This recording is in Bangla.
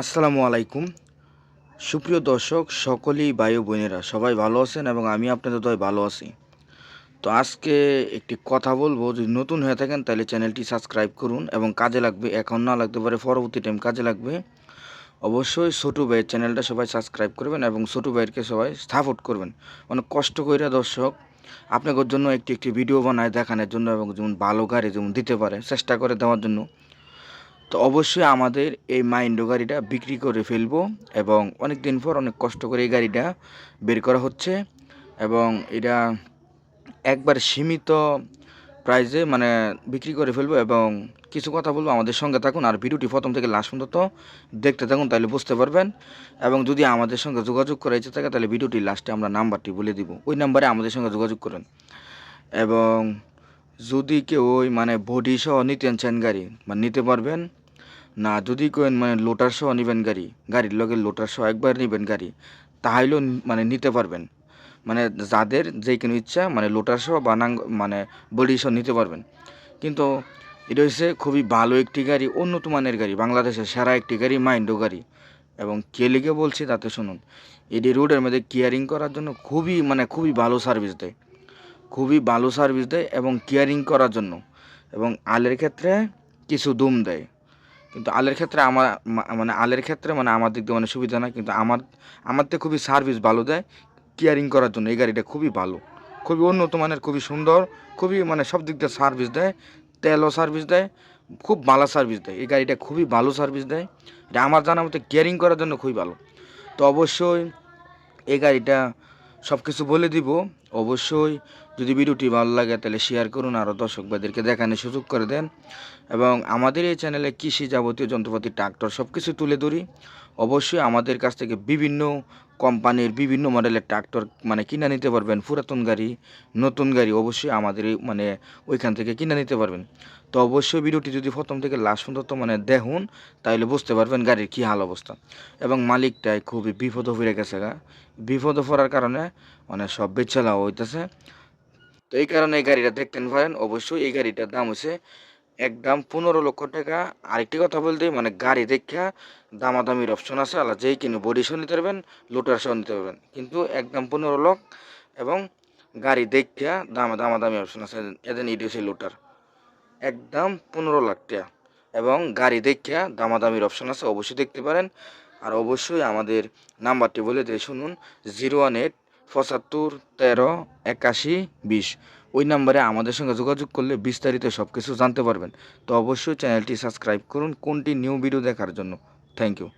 আসসালামু আলাইকুম। সুপ্রিয় দর্শক, সকলেই বায়ু বোনেরা, সবাই ভালো আছেন এবং আমি আপনাদের দয় ভালো আছি। তো আজকে একটি কথা বলব, যদি নতুন হয়ে থাকেন তাহলে চ্যানেলটি সাবস্ক্রাইব করুন এবং কাজে লাগবে, এখন না লাগতে পারে পরবর্তী টাইম কাজে লাগবে, অবশ্যই ছোটো ভাইয়ের চ্যানেলটা সবাই সাবস্ক্রাইব করবেন এবং ছোটো ভাইয়েরকে সবাই সাপোর্ট করবেন। অনেক কষ্ট করে দর্শক, আপনাদের জন্য একটি একটি ভিডিও বানায় দেখানোর জন্য এবং যেমন ভালো গাড়ি যেমন দিতে পারে, চেষ্টা করে দেওয়ার জন্য। তো অবশ্যই আমাদের এই মাইন্ডো গাড়িটা বিক্রি করে ফেলব এবং অনেক দিন পর অনেক কষ্ট করে এই গাড়িটা বের করা হচ্ছে এবং এটা একবার সীমিত প্রাইজে মানে বিক্রি করে ফেলব এবং কিছু কথা বলব আমাদের সঙ্গে থাকুন আর ভিডিওটি প্রথম থেকে লাস্ট পর্যন্ত দেখতে থাকুন, তাহলে বুঝতে পারবেন। এবং যদি আমাদের সঙ্গে যোগাযোগ করা ইচ্ছে থাকে, তাহলে ভিডিওটি লাস্টে আমরা নাম্বারটি বলে দিব। ওই নাম্বারে আমাদের সঙ্গে যোগাযোগ করেন। এবং যদি কেউ ওই মানে বডি সহ নিতেন চান গাড়ি মানে নিতে পারবেন না, যদি কেউ মানে লোটার সহ নেবেন গাড়ি, গাড়ির লগে লোটার সহ একবার নেবেন গাড়ি, তাহলেও মানে নিতে পারবেন। মানে যাদের যে কোনো ইচ্ছা মানে লোটার সহ বা নাং মানে বডি সহ নিতে পারবেন। কিন্তু এটা হচ্ছে খুবই ভালো একটি গাড়ি, উন্নত মানের গাড়ি, বাংলাদেশের সেরা একটি গাড়ি, মাইন্ডো গাড়ি। এবং কে লিগে বলছি তাতে শুনুন, এটি রোডের মধ্যে কেয়ারিং করার জন্য খুবই মানে খুবই ভালো সার্ভিস দেয়। খুবই ভালো সার্ভিস দেয় এবং কেয়ারিং করার জন্য। এবং আলের ক্ষেত্রে কিছু দুম দেয়। কিন্তু আলের ক্ষেত্রে আমার মানে আলের ক্ষেত্রে মানে আমার দিক দিয়ে মানে সুবিধা না কিন্তু আমার আমার থেকে খুবই সার্ভিস ভালো দেয় কেয়ারিং করার জন্য এই গাড়িটা খুবই ভালো। খুবই উন্নত মানের, খুবই সুন্দর, খুবই মানে সব দিক দিয়ে সার্ভিস দেয়, তেলও সার্ভিস দেয়, খুব ভালো সার্ভিস দেয়। এই গাড়িটা খুবই ভালো সার্ভিস দেয়, এটা আমার জানা মতে কেয়ারিং করার জন্য খুবই ভালো। তো অবশ্যই এই গাড়িটা সব কিছু বলে দিব অবশ্যই যদি ভিডিওটি ভালো লাগে, তাহলে শেয়ার করুন আরও দর্শক ভাইদেরকে দেখানোর সুযোগ করে দেন। এবং আমাদের এই চ্যানেলে কৃষি যাবতীয় যন্ত্রপাতি ট্রাক্টর সব কিছু তুলে ধরি। অবশ্যই আমাদের কাছ থেকে বিভিন্ন কোম্পানির বিভিন্ন মডেলের ট্রাক্টর মানে কিনে নিতে পারবেন। পুরাতন গাড়ি, নতুন গাড়ি অবশ্যই আমাদের মানে ওইখান থেকে কিনে নিতে পারবেন। তো অবশ্যই ভিডিওটি যদি প্রথম থেকে লাস্ট পর্যন্ত মানে দেখুন, তাহলে বুঝতে পারবেন গাড়ির কী হাল অবস্থা। এবং মালিকটাই খুবই বিপদ হয়ে গেছে গা। বিপদ পড়ার কারণে মানে সব বেচালা হইতেছে। তো এই কারণে এই গাড়িটা দেখতেন পারেন, অবশ্যই এই গাড়িটার দাম হচ্ছে একদম পনেরো লক্ষ টাকা। আরেকটি কথা বলতে মানে গাড়ি দেখা দামাদামির অপশন আছে আলাদা যেই কিনে বডি সহ নিতে পারবেন, লোটার সহ নিতে পারবেন। কিন্তু একদম পনেরো লক্ষ এবং গাড়ি দেখা দামা, দামাদামি অপশন আছে ইডি হচ্ছে লোটার। একদম পনেরো লাখ টাকা এবং গাড়ি দেখা দামাদামির অপশন আছে, অবশ্যই দেখতে পারেন। আর অবশ্যই আমাদের নাম্বারটি বলে দিয়ে, শুনুন, জিরো ওয়ান এইট পঁচাত্তর তেরো একাশি বিশ। ওই নাম্বারে আমাদের সঙ্গে যোগাযোগ করলে বিস্তারিত সব কিছু জানতে পারবেন। তো অবশ্যই চ্যানেলটি সাবস্ক্রাইব করুন, কোনটি নিউ ভিডিও দেখার জন্য। Thank you